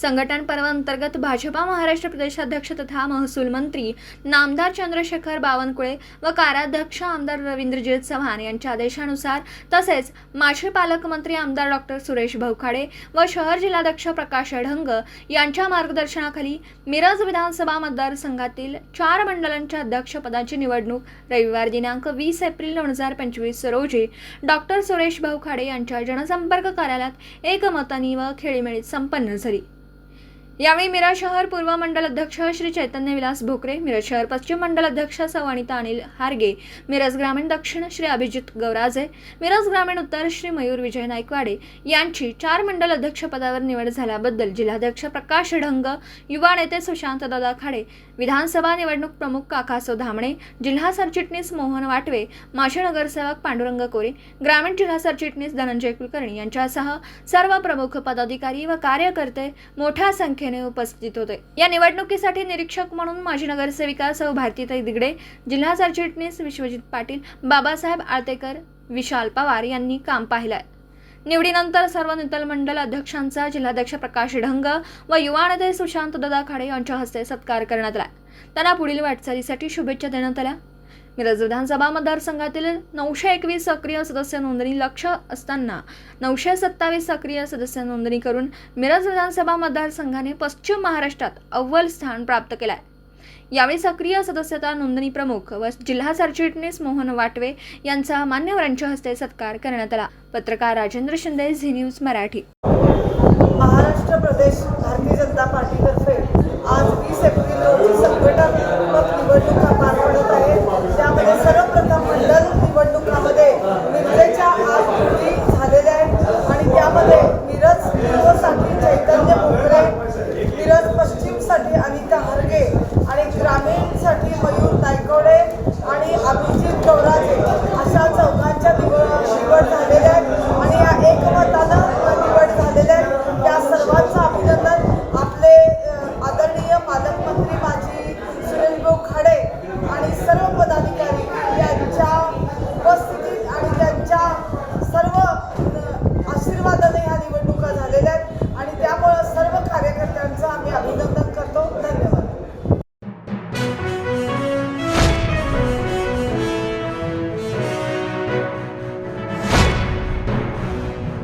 संघटन पर्वांतर्गत भाजपा महाराष्ट्र प्रदेशाध्यक्ष तथा महसूल मंत्री नामदार चंद्रशेखर बावनकुळे व काराध्यक्ष आमदार रवींद्रजीत चव्हाण यांच्या आदेशानुसार तसेच माजी पालकमंत्री आमदार डॉक्टर सुरेश भवखाडे व शहर जिल्हाध्यक्ष प्रकाश अढंग यांच्या मार्गदर्शनाखाली मिरज विधानसभा मतदारसंघातील चार मंडळांच्या अध्यक्षपदाची निवडणूक रविवार दिनांक वीस एप्रिल दोन हजार पंचवीस रोजी डॉक्टर सुरेश भाऊखाडे यांच्या जनसंपर्क कार्यालयात एकमतानी व खेळीमेळीत संपन्न झाली. यावेळी मिरज शहर पूर्व मंडल अध्यक्ष श्री चैतन्य विलास भोकरे मिरज शहर पश्चिम मंडल अध्यक्ष सवानिता अनिल हारगे मिरज ग्रामीण दक्षिण श्री अभिजित गौराजे मिरज ग्रामीण उत्तर श्री मयूर विजय नायकवाडे यांची चार मंडल अध्यक्षपदावर निवड झाल्याबद्दल जिल्हाध्यक्ष प्रकाश ढंग युवा नेते सुशांत दादा खाडे विधानसभा निवडणूक प्रमुख काकासो धामणे जिल्हा सरचिटणीस मोहन वाटवे माजी नगरसेवक पांडुरंग कोरे ग्रामीण जिल्हा सरचिटणीस धनंजय कुलकर्णी यांच्यासह सर्व प्रमुख पदाधिकारी व कार्यकर्ते मोठ्या संख्येने उपस्थित होते. या निवडणुकीसाठी निरीक्षक म्हणून माजी नगरसेविका सौ भारतीताई दिगडे जिल्हा सरचिटणीस विश्वजित पाटील बाबासाहेब आळतेकर विशाल पवार यांनी काम पाहिलंय. निवडीनंतर सर्व नूतन मंडल अध्यक्षांचा जिल्हाध्यक्ष प्रकाश ढंग व युवा नेते सुशांत दादा खाडे यांच्या हस्ते सत्कार करण्यात आला. त्यांना पुढील वाटचालीसाठी शुभेच्छा देण्यात आल्या. मिरज विधानसभा मतदारसंघातील नऊशे एकवीस सक्रिय सदस्य नोंदणी लक्ष असताना नऊशे सत्तावीस सक्रिय सदस्य नोंदणी करून मिरज विधानसभा मतदारसंघाने पश्चिम महाराष्ट्रात अव्वल स्थान प्राप्त केले आहे यावेळी सक्रिय सदस्यता नोंदणी प्रमुख व जिल्हा सरचिटणीस मोहन वाटवे यांचा मान्यवरांच्या हस्ते सत्कार करण्यात आला. पत्रकार राजेंद्र शिंदे झी न्यूज मराठी. महाराष्ट्र प्रदेश भारतीय जनता पार्टीतर्फे आज वीस एप्रिल रोजी संघटन निवडणूक